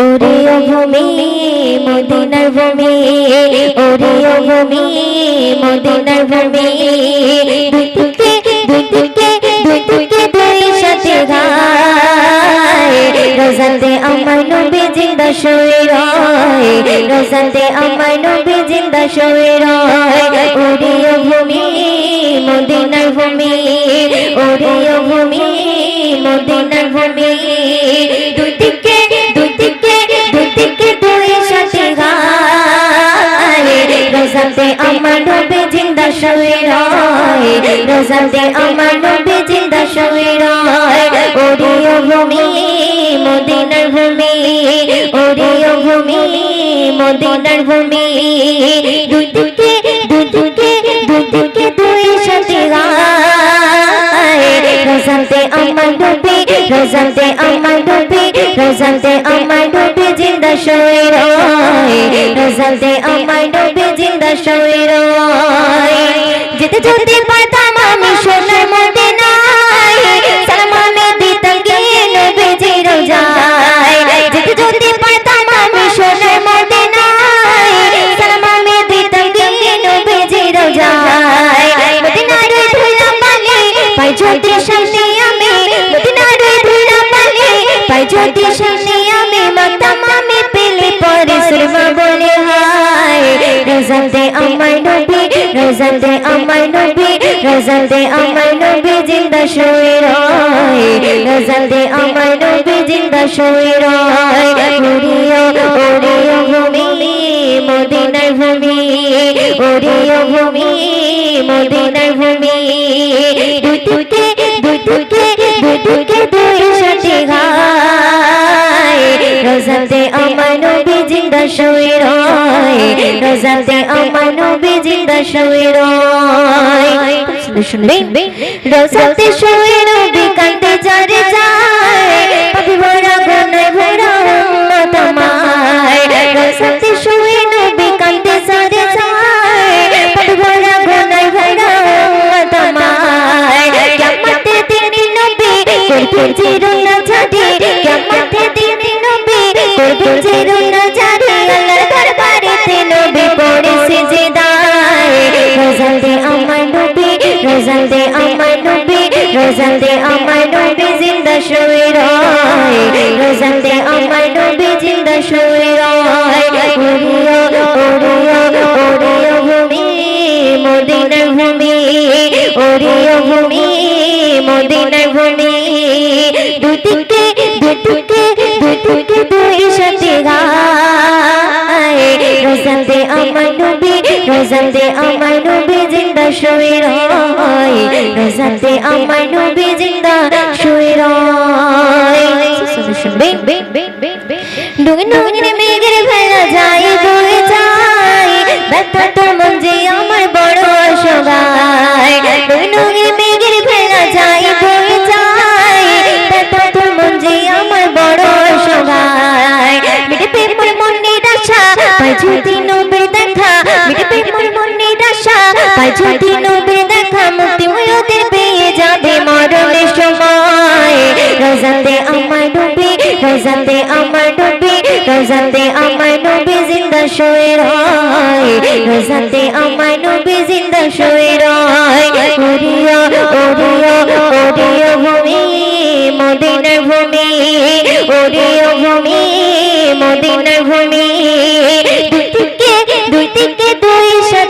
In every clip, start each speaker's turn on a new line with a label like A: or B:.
A: ওরে ভূমি মদিনার ভূমি, ওরে ভূমি মদিনার ভূমি। দুই দিকে দুই দিকে দুই দিকে দুই সাথে গায় রোজাতে আমার নবী জিন্দা শুয়ে রয়, রোজাতে আমার নবী জিন্দা শুয়ে রয়। ওরে ভূমি মদিনার ভূমি, ওরে ভূমি মদিনার ভূমি। রোজাতে আমার নবী জিন্দা শুয়ে রয় রোজাতে আমার নবী জিন্দা শুয়ে রয় ওরে ভূমি, মদিনার ভূমি, ওরে ও ভূমি, মদিনার ভূমি। দুই দিকে দুই দিকে দুই দুই সাথে গায় রোজাতে আমার নবী, রোজাতে আমার নবী, রোজাতে আমার নবী জিন্দা শুয়ে রয় রোজাতে আমার নবী রয় যেতে যেতে পারতাম আমি সোনার মদিনায় সালাম আমি দিতাম গিয়ে নবীজি রোজায়। যেতে যেতে পারতাম আমি সোনার মদিনায় সালাম আমি দিতাম গিয়ে নবীজি রোজায়। মদিনার ধুলা পালে পাই যদি সামনে আমি। মদিনার ধুলা পালে পাই যদি সামনে আমি। মাতাম আমি পেলে পরে সুরমা বলে হায়। রোজাতে আমার নবী রোজাতে আমার নবী রোজাতে আমার নবী, জিন্দা শুয়ে রয়। রোজাতে আমার নবী, জিন্দা শুয়ে রয়। ওরিও ওরিও ভূমি মদিনার ভূমি, ওরিও ভূমি মদিনার ভূমি। দুই দিকে দুই দিকে শুয়ে রয় রোজাতে আমার নবী জিন্দা শুয়ে রয় শুনবে রোজাতে শুয়ে নবী কান্দে যারে রোজাতে শুয়ে নবী যারে যায়। ভরা ভরা উম্মত আমায়। কিয়ামতের দিনে নবী করবে নবী করবে জিরুনা মদিনার ভূমি ওরিও ভূমি মদিনার ভূমি। দুই দিকে দুই দিকে দুই দুই সাথে রোজাতে আমার নবী, রোজাতে আমার নবী জিন্দা শুয়ে রয়। রোজাতে আমার নবী জিন্দা শুয়ে রয়। শুনবে ডুঙে ডুঙে মেঘের ভেলা যায় যায়। ব্যথা পাই যদি নবীর দেখা মিটে পেপর মনের আশা পাই যদি নবীর দেখা মুক্তি ওদের পেয়ে যাবে মরণের সময়। রোজাতে আমার নবী রোজাতে আমার নবী রোজাতে নবী জিন্দা শুয়ে রয়। রোজাতে আমার নবী জিন্দা শুয়ে রয়। ওরিও ওরিও ওরিও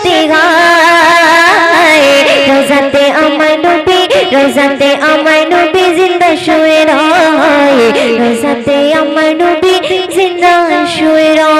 A: রোজাতে গায় রোজাতে আমার নবী, রোজাতে আমার নবী জিন্দা শুয়ে রয়। রোজাতে আমার নবী জিন্দা শুয়ে রয়।